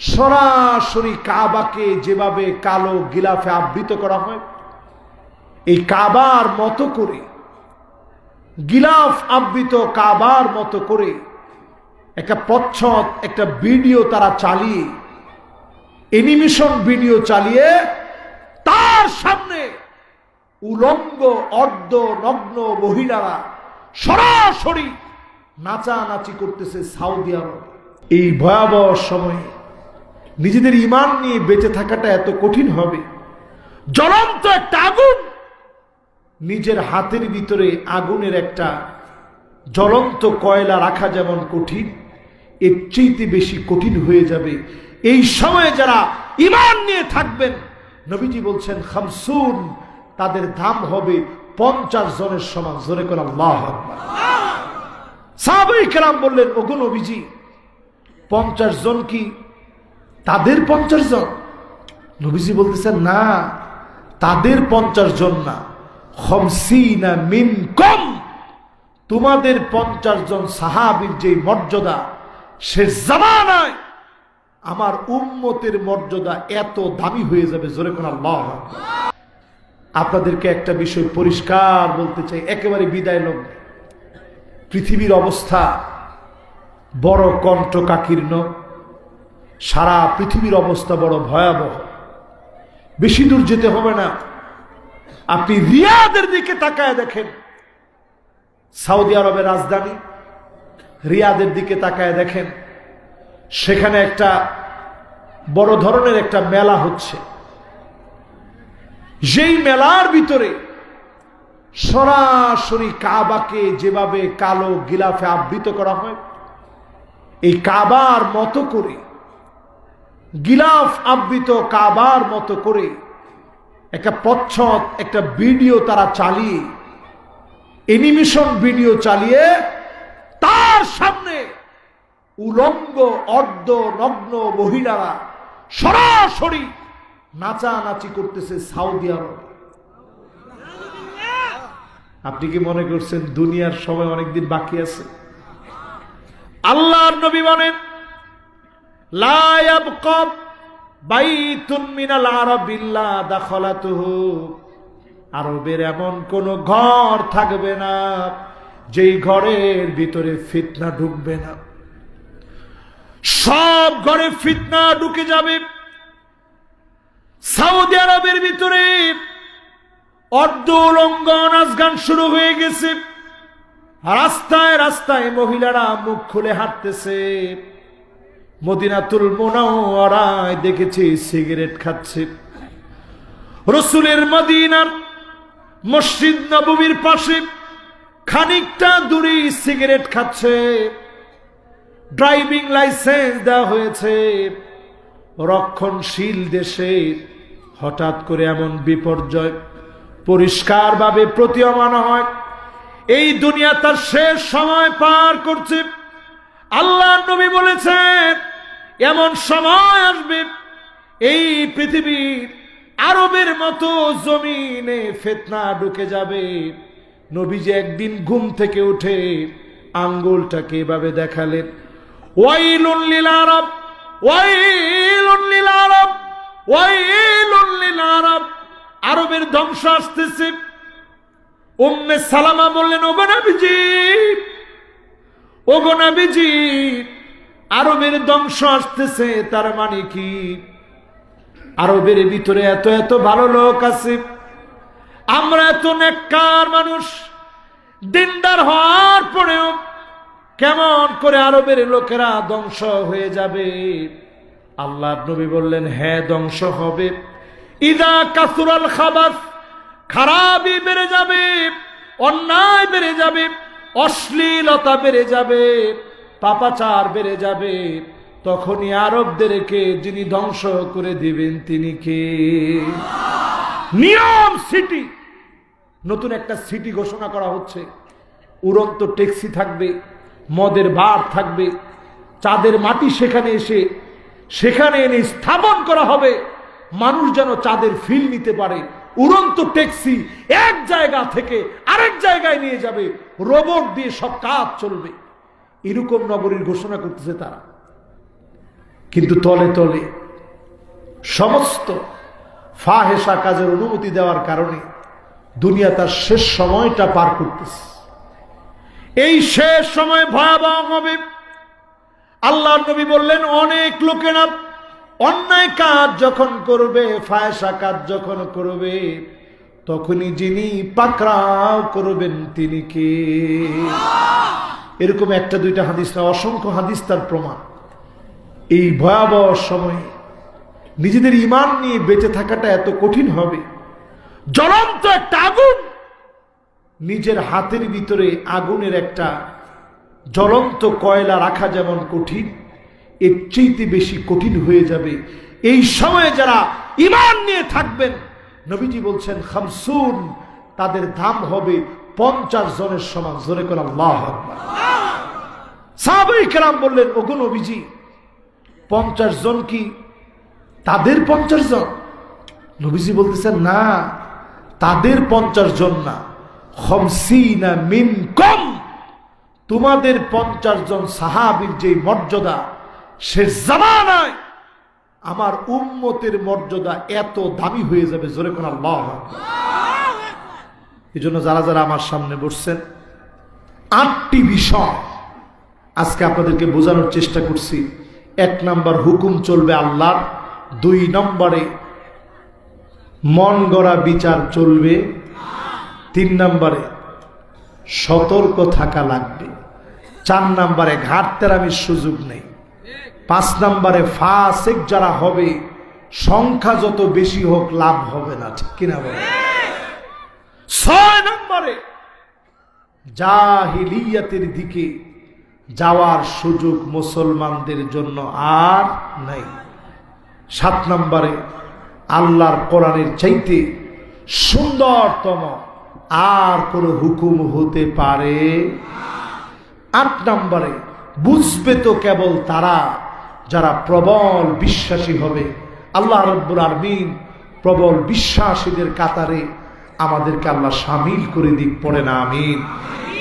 সরাসরি কাবাকে যেভাবে কালো গিলাফে আবৃত করা হয়, এই কাবার মতো করে, গিলাফ আবৃত কাবার মতো করে একটা প্রচ্ছদ একটা ভিডিও তারা চালিয়ে, অ্যানিমেশন ভিডিও চালিয়ে তার সামনে উলঙ্গ, অর্ধ, নগ্ন মহিলারা সরাসরি নাচানাচি করতেছে সাউদি আরব। এই ভয়াবহ সময়ে নিজেদের ইমান নিয়ে বেঁচে থাকাটা এত কঠিন হবে। জ্বলন্ত একটা আগুন! নিজের হাতের ভিতরে আগুনের একটা জ্বলন্ত কয়লা রাখা যেমন কঠিন, এর চেয়েতে বেশি কঠিন হয়ে যাবে এই সময়ে যারা ইমান নিয়ে থাকবেন। নবীজি বলছেন, খামসুন, তাদের দাম হবে পঞ্চাশ জনের সমান। জোরে করে আল্লাহ সাহাবাই কেরাম বললেন, ওগো নবীজি, পঞ্চাশ জন কি তাদের পঞ্চাশ জন। নবীজি বলতেছেন, না, তাদের পঞ্চাশ জন না। মিন কম তোমাদের পঞ্চাশ জন সাহাবির যে মর্যাদা, সে জামানায় আমার উম্মতের মর্যাদা এত দামি হয়ে যাবে, জোরে কোন আল্লাহ আপনাদেরকে একটা বিষয় পরিষ্কার বলতে চাই, একেবারে বিদায় লোক পৃথিবীর অবস্থা বড় কণ্ঠ কণ্ঠকাকীর্ণ। সারা পৃথিবীর অবস্থা বড় ভয়াবহ। বেশি দূর যেতে হবে না। আপনি রিয়াদের দিকে তাকায় দেখেন। সৌদি আরবের রাজধানী রিয়াদের দিকে তাকায় দেখেন। সেখানে একটা বড় ধরনের একটা মেলা হচ্ছে। যেই মেলার ভিতরে সরাসরি কাবাকে যেভাবে কালো গিলাফে আবৃত করা হয়, এই কাবার মতো করে গিলাফ আবৃত কাবার মতো করে একটা প্রচ্ছদ একটা ভিডিও তারা চালিয়ে, অ্যানিমেশন ভিডিও চালিয়ে তার সামনে উলঙ্গ, অর্ধ, নগ্ন মহিলারা সরাসরি নাচানাচি করতেছে সাউদি আরব। আপনি কি মনে করছেন দুনিয়ার সময় অনেকদিন বাকি আছে? আল্লাহর নবী বলেন আরবের এমন কোন ঘর থাকবে না, যেই ঘরের ভিতরে ফিতনা ঢুকবে না। সব ঘরে ফিতনা ঢুকে যাবে। সৌদি আরবের ভিতরে অর্ধ উলঙ্গ নাচ গান শুরু হয়ে গেছে। রাস্তায় রাস্তায় মহিলারা মুখ খুলে হাঁটতেছে। মদিনাতুল মোনাওয়ারায় দেখেছি সিগারেট খাচ্ছে। রসুলের মদিনার মসজিদ নবমীর পাশে খানিকটা দূরে সিগারেট খাচ্ছে। ড্রাইভিং লাইসেন্স দেওয়া হয়েছে। রক্ষণশীল দেশে হঠাৎ করে এমন বিপর্যয় পরিষ্কারভাবে প্রতীয়মান হয়। এই দুনিয়া তার শেষ সময় পার করছে। আল্লাহ নবী বলেছেন এমন সময় আসবে, এই পৃথিবীর আরবের মতো জমিনে ফেতনা ঢুকে যাবে। নবীজি একদিন ঘুম থেকে উঠে আঙ্গুলটাকে এভাবে দেখালেন। ওয়াইলুন আরব, ওয়াইলুন লিল আরব, ওয়াইলুন আরব। আরবের ধ্বংস আসতেছে। উম্মে সালামা বললেন, ওগো নবীজি ওগো নবীজি আরবের ধ্বংস আসতেছে, তার মানে কি? আরবের ভিতরে এত এত ভালো লোক আছে, আমরা এত নেককার মানুষ, দিনদার হওয়ার পরেও কেমন করে আরবের লোকেরা ধ্বংস হয়ে যাবে? আল্লাহ নবী বললেন হ্যাঁ ধ্বংস হবে। ইদা কাসুরাল খাবাস খারাপই বেড়ে যাবে, অন্যায় বেড়ে যাবে, অশ্লীলতা বেড়ে যাবে। পাপাচার বেড়ে যাবে, তখনই আরবদেরকে যিনি ধ্বংস করে দিবেন, তিনি কে? নিয়ম সিটি। নতুন একটা সিটি ঘোষণা করা হচ্ছে। উড়ন্ত ট্যাক্সি থাকবে, মদের বার থাকবে, চাঁদের মাটি সেখানে এসে, সেখানে এনে স্থাপন করা হবে। মানুষ যেন চাঁদের ফিল নিতে পারে। উড়ন্ত ট্যাক্সি এক জায়গা থেকে আরেক জায়গায় নিয়ে যাবে। রোবট দিয়ে সব কাজ চলবে। এরকম নগরীর ঘোষণা করতেছে তারা। কিন্তু তলে তলে সমস্ত ফাহেসা কাজের অনুমতি দেওয়ার কারণে দুনিয়া তার শেষ সময়টা পার করতেছে। এই শেষ সময় ভয়াবহ হবে। আল্লাহ নবী বললেন, অনেক লোকেরা অন্যায় কাজ যখন করবে ফায়সা কাজ যখন করবে, তখনই যিনি পাকড়াও করবেন তিনি কে? এরকম একটা, দুইটা হাদিস না, অসংখ্য হাদিস তার প্রমাণ। এই ভয়াবহ সময়ে নিজেদের ইমান নিয়ে বেঁচে থাকাটা এত কঠিন হবে। জ্বলন্ত একটা আগুন, নিজের হাতের ভিতরে আগুনের একটা জ্বলন্ত কয়লা রাখা যেমন কঠিন, এর চেয়েতে বেশি কঠিন হয়ে যাবে। এই সময়ে যারা ইমান নিয়ে থাকবেন, নবীজি বলছেন, খামসুন, তাদের দাম হবে পঞ্চাশ জনের সমান। জোরে করে আল্লাহ সাহাবাই কেরাম বললেন ওগো নবীজি পঞ্চাশ জন কি তাদের পঞ্চাশ জন? নবীজি বলতেছেন না তাদের পঞ্চাশ জন না। খমসিনা মিন কম তোমাদের পঞ্চাশ জন সাহাবির যে মর্যাদা সে জামানায় আমার উম্মতের মর্যাদা এত দামি হয়ে যাবে জোরে কোন আল্লাহ এই জন্য যারা যারা আমার সামনে বসছেন আটটি বিষয় আজকে আপনাদেরকে বোঝানোর চেষ্টা করছি, এক নাম্বার হুকুম চলবে আল্লাহর দুই নম্বরে মন গড়া বিচার চলবে, তিন নম্বরে সতর্ক থাকা লাগবে, চার নম্বরে ঘাটতেরামির সুযোগ নেই, পাঁচ নম্বরে ফাসেক যারা হবে, সংখ্যা যত বেশি হোক লাভ হবে না, ঠিক কিনা বলে ছয় নম্বরে জাহিলিয়াতের দিকে যাওয়ার সুযোগ মুসলমানদের জন্য আর নাই। সাত নম্বরে আল্লাহর কোরআনের চাইতে সুন্দরতম আর কোনো হুকুম হতে পারে আট নম্বরে বুঝবে তো কেবল তারা যারা প্রবল বিশ্বাসী হবে। আল্লাহ রব্বুল আরমিন প্রবল বিশ্বাসীদের কাতারে আমাদেরকে আল্লাহ সামিল করে দিক, পড়ে না, আমিন।